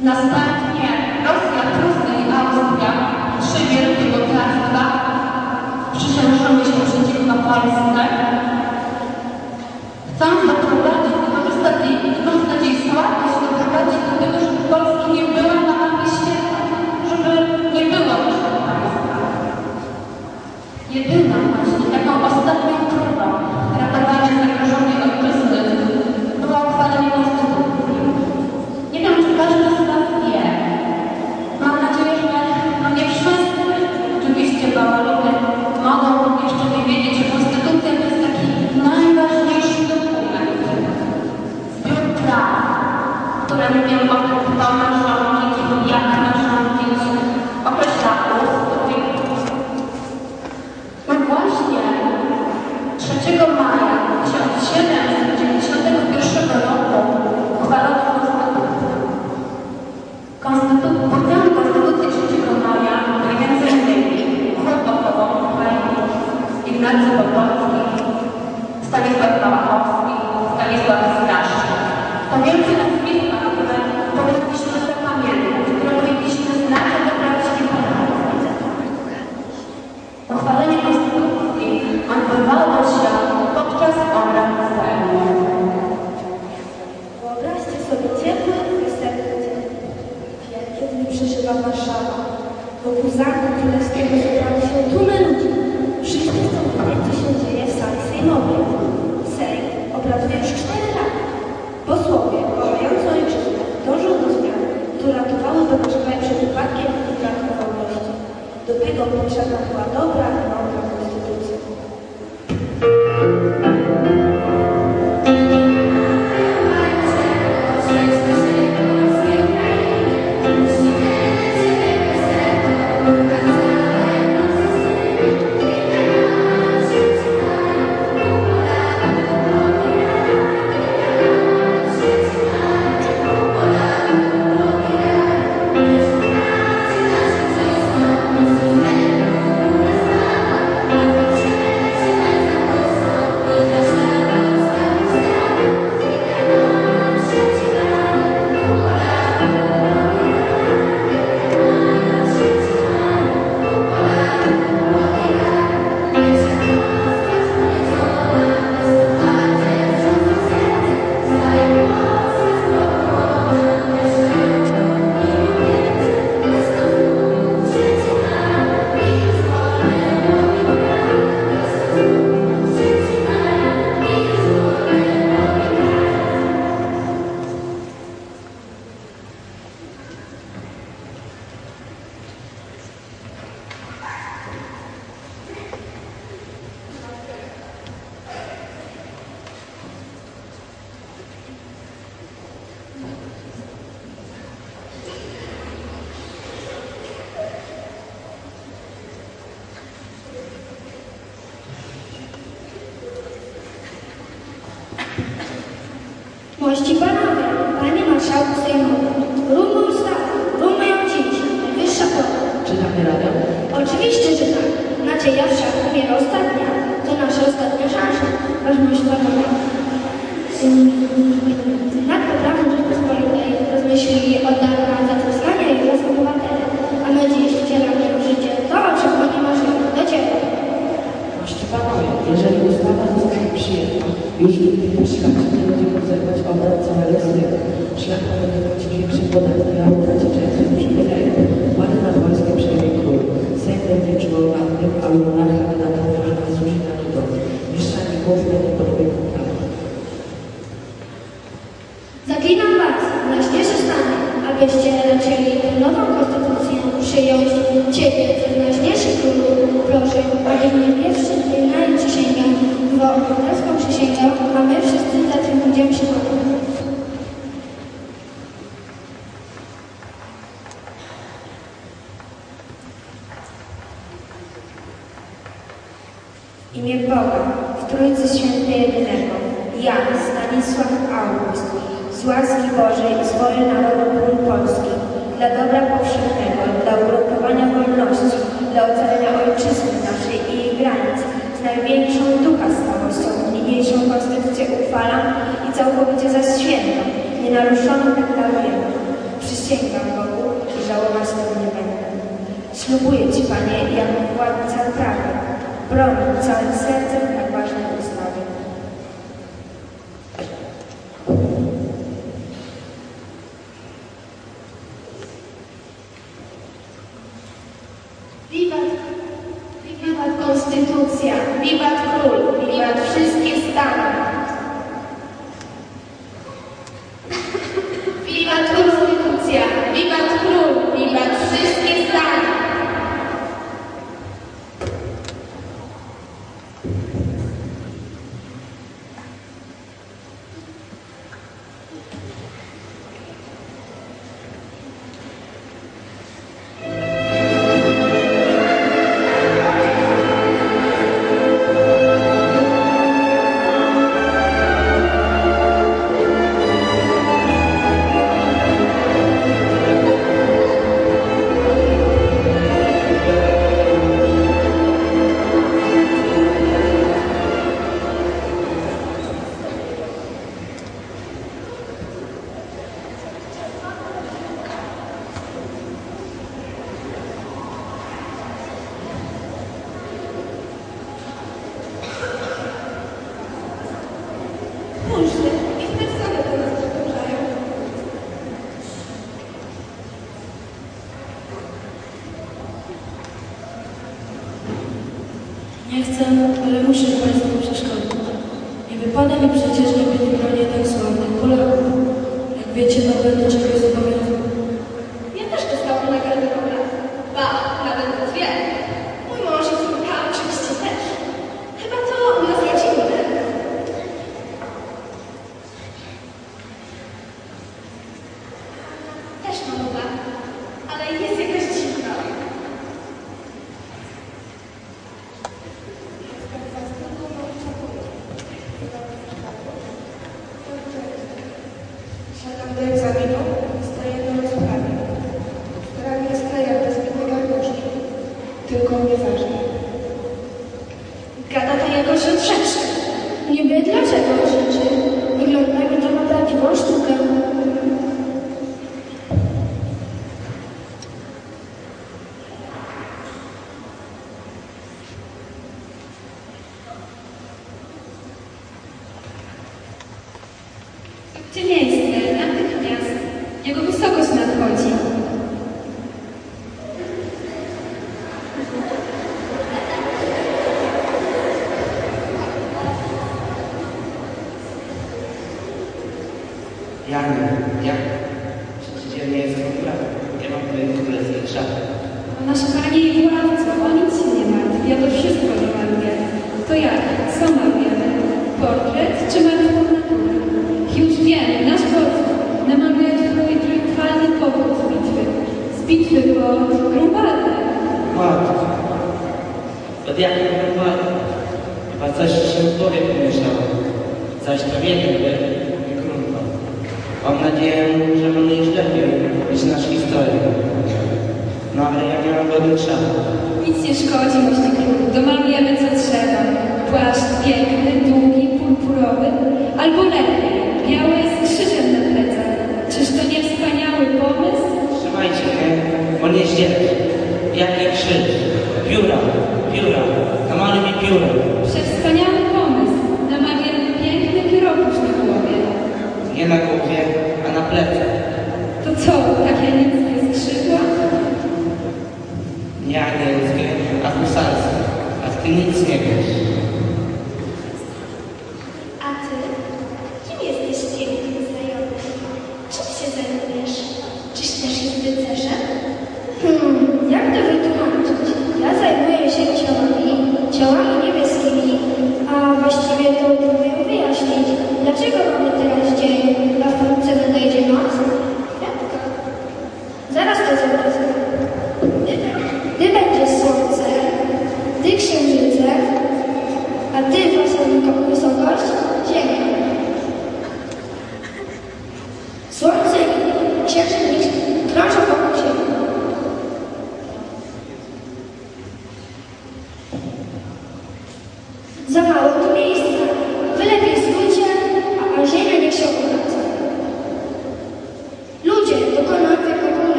Następnie. Rosja, Prusy i Austria, trzy wielkie mocarstwa, przysiężyły się przeciwko Polsce. waktu Nabi yang 40 tahun selama Czytamy radę? Oczywiście, że tak. Nadzieja wszak umiera ostatnia. To nasza ostatnia szansa. Wasz mość abyście raczyli tę nową konstytucję przyjąć Ciebie, ten najśniejszy królu. Proszę, aby mnie pierwszy wyznaje przysięgę, bo obywatelską przysięgę, a my wszyscy za tym będziemy się imię Boga, w Trójcy Świętej Jedynego, ja, Stanisław August, łaski Bożej z woli narodu król Polski, dla dobra powszechnego, dla ugruntowania wolności, dla ocalenia ojczyzny naszej i jej granic, z największą ducha stałością niniejszą konstytucję uchwalam i całkowicie za świętą, nienaruszoną deklaruję. Przysięgam Bogu i żałować tego nie będę. Ślubuję Ci, Panie, jako władca prawa, bronić całym sercem tak ważnej ale muszę Państwu przeszkodzić. Nie wypada mi przecież Janie, jak? Codziennie jest w Ja mam tutaj królewski krzak. Nasza Pani i władco, o nic się nie martw, ja to wszystko domaluję. To jak? Co malujemy? Portret czy martwą naturę? Już wiem, nasz wodz namaluje twój triumfalny powrót z bitwy. Z bitwy pod Grunwaldem. Matko, od jakiego wypadku? Chyba coś się w głowie pomieszało. Zaś to jeden by nie grunta. Mam nadzieję, że będziesz lepiej niż nasz historię. No ale ja miałem godny krzak. Nic nie szkodzi, król. Domalujemy co trzeba. Płaszcz piękny, długi, purpurowy, albo lepiej, biały z krzyżem na plecach. Czyż to nie wspaniały pomysł? Trzymajcie mnie, on jest dzielny. Jaki krzyż? Pióra, pióra, namaluj mi pióra. Przewspaniały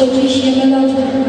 Szanowni Państwo,